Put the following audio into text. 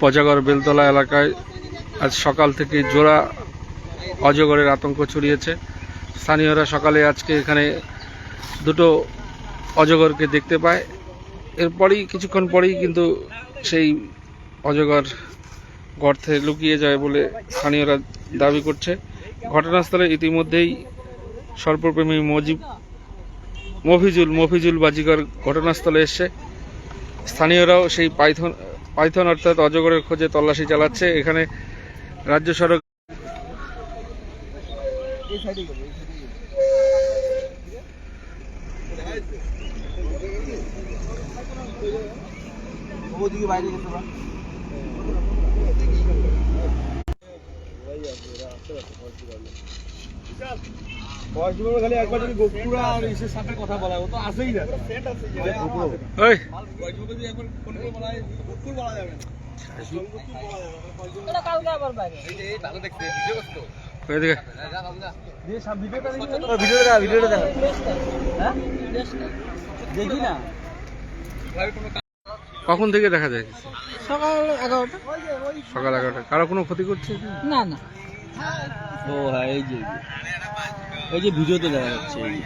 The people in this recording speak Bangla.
পজাগর বেলতলা এলাকায় আজ সকাল থেকে জোড়া অজগরের আতঙ্ক ছড়িয়েছে। স্থানীয়রা সকালে আজকে এখানে দুটো অজগরকে দেখতে পায়। এরপরেই কিছুক্ষণ পরেই কিন্তু সেই অজগর গর্তে লুকিয়ে যায় বলে স্থানীয়রা দাবি করছে। ঘটনাস্থলে ইতিমধ্যেই সর্বপ্রেমী মজিব মফিজুল মফিজুল বাজিকর ঘটনাস্থলে এসছে। স্থানীয়রাও সেই পাইথন পাইথন অর্থাৎ অজগরের খোঁজে তল্লাশি চালাচ্ছে। এখানে রাজ্য সড়ক বাইরে খালি একবার যদি গোপুরা আর ইসের সাথে কথা বলা ও তো আসেই না। ওই ওইদিকে। ভিডিওটা দেখা। ভিডিওটা দেখা দেখি। না। কখন থেকে দেখা যায়? সকাল এগারোটা। সকাল এগারোটা। কারও কোনো ক্ষতি করছে না না। ও হ্যাঁ এই যে এই যে ভিডিওতে দেখা যাচ্ছে এই।